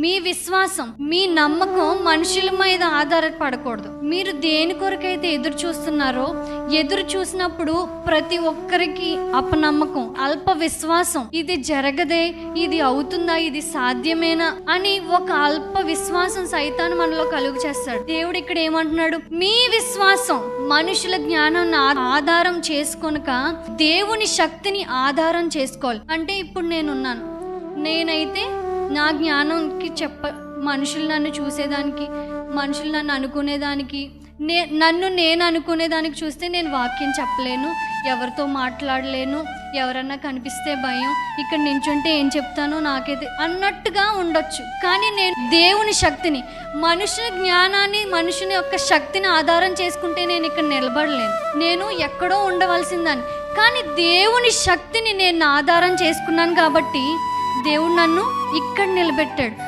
మీ విశ్వాసం మీ నమ్మకం మనుషుల మీద ఆధారపడకూడదు. మీరు దేని కొరకైతే ఎదురు చూస్తున్నారో ఎదురు చూసినప్పుడు ప్రతి ఒక్కరికి అపనమ్మకం అల్ప విశ్వాసం ఇది జరగదే ఇది అవుతుందా ఇది సాధ్యమేనా అని ఒక అల్ప విశ్వాసం సైతాన్ని మనలో కలుగు చేస్తాడు. దేవుడు ఇక్కడ ఏమంటున్నాడు? మీ విశ్వాసం మనుషుల జ్ఞానం ఆధారం చేసుకొనక దేవుని శక్తిని ఆధారం చేసుకోవాలి. అంటే ఇప్పుడు నేనున్నాను. నేనైతే నా జ్ఞానంకి చెప్ప మనుషులు నన్ను చూసేదానికి మనుషులు నన్ను అనుకునేదానికి నే నన్ను నేను అనుకునేదానికి చూస్తే నేను వాక్యం చెప్పలేను ఎవరితో మాట్లాడలేను ఎవరన్నా కనిపిస్తే భయం ఇక్కడ నించుంటే ఏం చెప్తానో నాకైతే అన్నట్టుగా ఉండొచ్చు. కానీ నేను దేవుని శక్తిని మనుషుల జ్ఞానాన్ని మనుషుని యొక్క శక్తిని ఆధారం చేసుకుంటే నేను ఇక్కడ నిలబడలేను. నేను ఎక్కడో ఉండవలసిందని. కానీ దేవుని శక్తిని నేను ఆధారం చేసుకున్నాను కాబట్టి దేవుడు నన్ను ఇక్కడ నిలబెట్టాడు.